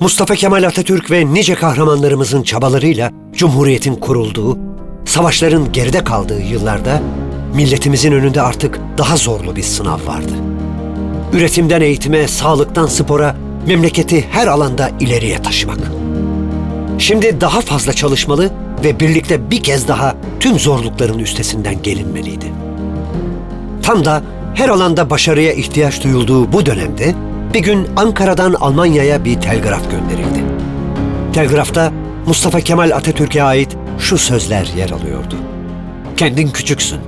Mustafa Kemal Atatürk ve nice kahramanlarımızın çabalarıyla Cumhuriyet'in kurulduğu, savaşların geride kaldığı yıllarda milletimizin önünde artık daha zorlu bir sınav vardı. Üretimden eğitime, sağlıktan spora, memleketi her alanda ileriye taşımak. Şimdi daha fazla çalışmalı ve birlikte bir kez daha tüm zorlukların üstesinden gelinmeliydi. Tam da her alanda başarıya ihtiyaç duyulduğu bu dönemde bir gün Ankara'dan Almanya'ya bir telgraf gönderildi. Telgrafta Mustafa Kemal Atatürk'e ait şu sözler yer alıyordu. Kendin küçüksün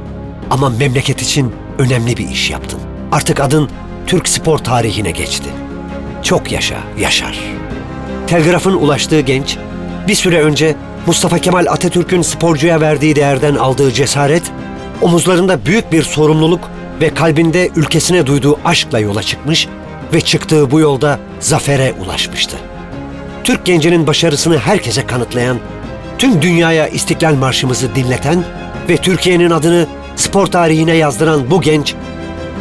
ama memleket için önemli bir iş yaptın. Artık adın Türk spor tarihine geçti. Çok yaşa, yaşar. Telgrafın ulaştığı genç, bir süre önce Mustafa Kemal Atatürk'ün sporcuya verdiği değerden aldığı cesaret, omuzlarında büyük bir sorumluluk ve kalbinde ülkesine duyduğu aşkla yola çıkmış ve çıktığı bu yolda zafere ulaşmıştı. Türk gencinin başarısını herkese kanıtlayan, tüm dünyaya İstiklal Marşımızı dinleten ve Türkiye'nin adını spor tarihine yazdıran bu genç,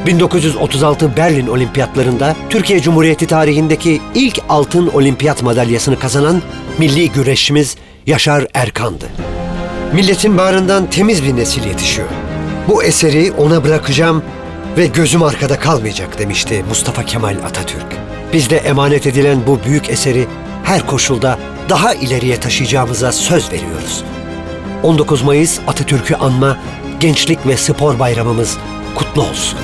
1936 Berlin Olimpiyatlarında Türkiye Cumhuriyeti tarihindeki ilk altın olimpiyat madalyasını kazanan milli güreşçimiz Yaşar Erkan'dı. Milletin bağrından temiz bir nesil yetişiyor. Bu eseri ona bırakacağım ve gözüm arkada kalmayacak demişti Mustafa Kemal Atatürk. Biz de emanet edilen bu büyük eseri her koşulda daha ileriye taşıyacağımıza söz veriyoruz. 19 Mayıs Atatürk'ü anma Gençlik ve Spor Bayramımız kutlu olsun.